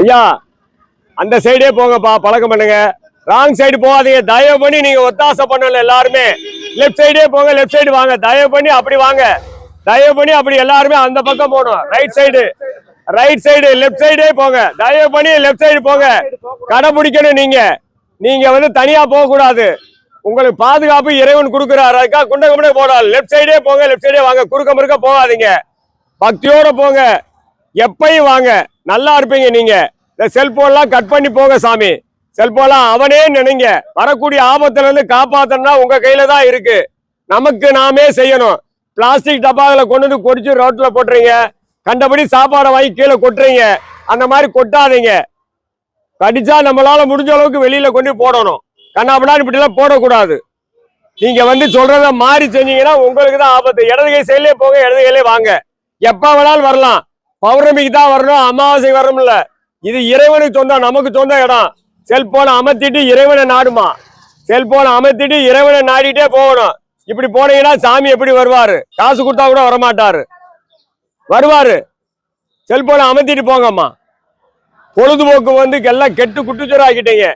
ஐயா அந்த சைடே போங்கப்பா பழக்கம் பண்ணுங்க. ராங் சைடு போகாதீங்க. தயவு பண்ணி நீங்க ஒத்தாசை பண்ணல எல்லாருமே. லெஃப்ட் சைடே போங்க லெஃப்ட் சைடு வாங்க. தயவு பண்ணி அப்படி வாங்க. தயவு பண்ணி அப்படி எல்லாருமே அந்த பக்கம் போகணும். Right side right side left சைடே போங்க. தயவு பண்ணி லெஃப்ட் சைடு போங்க. கடைபிடிக்கணும் நீங்க. நீங்க வந்து தனியா போக கூடாது உங்களுக்கு பாதுகாப்பு இறைவன் கொடுக்குறாரு. அதுக்காக குண்டை போடாது லெஃப்ட் சைடே போங்க லெஃப்ட் சைடே வாங்க. குறுக்க முறுக்க போகாதீங்க. பக்தியோட போங்க. எப்பையும் வாங்க. நல்லா இருப்பீங்க நீங்க. இந்த செல்போன்லாம் கட் பண்ணி போங்க சாமி. செல்போன்லாம் அவனே நினைங்க. வரக்கூடிய ஆபத்துல இருந்து காப்பாத்தனா உங்க கையில தான் இருக்கு. நமக்கு நாமே செய்யணும். பிளாஸ்டிக் டப்பாவில் கொண்டு வந்து கொடிச்சு ரோட்ல போட்டுறீங்க. கண்டபடி சாப்பாடை வாங்கி கீழே கொட்டுறீங்க. அந்த மாதிரி கொட்டாதீங்க. கடிச்சா நம்மளால முடிஞ்ச அளவுக்கு வெளியில கொண்டு போடணும். கண்ணாபடான்னு இப்படிலாம் போடக்கூடாது. நீங்க வந்து சொல்றத மாறி செஞ்சீங்கன்னா உங்களுக்கு தான் ஆபத்து. இடது கை செயலே போங்க இடது கையிலே வாங்க. எப்ப வேணாலும் வரலாம். பௌர்ணமிக்கு தான் வரணும் அமாவாசை வரணும்ல இது இறைவனுக்கு சொந்தம் நமக்கு சொந்த இடம். செல்போனை அமர்த்திட்டு இறைவனை நாடுமா? செல்போனை அமர்த்திட்டு இறைவனை நாடிட்டே போகணும். இப்படி போனீங்கன்னா சாமி எப்படி வருவாரு? காசு கொடுத்தா கூட வரமாட்டாரு. வருவாரு. செல்போனை அமர்த்திட்டு போங்கம்மா. பொழுதுபோக்கு வந்து எல்லாம் கெட்டு குட்டுச்சோறு ஆக்கிட்டீங்க.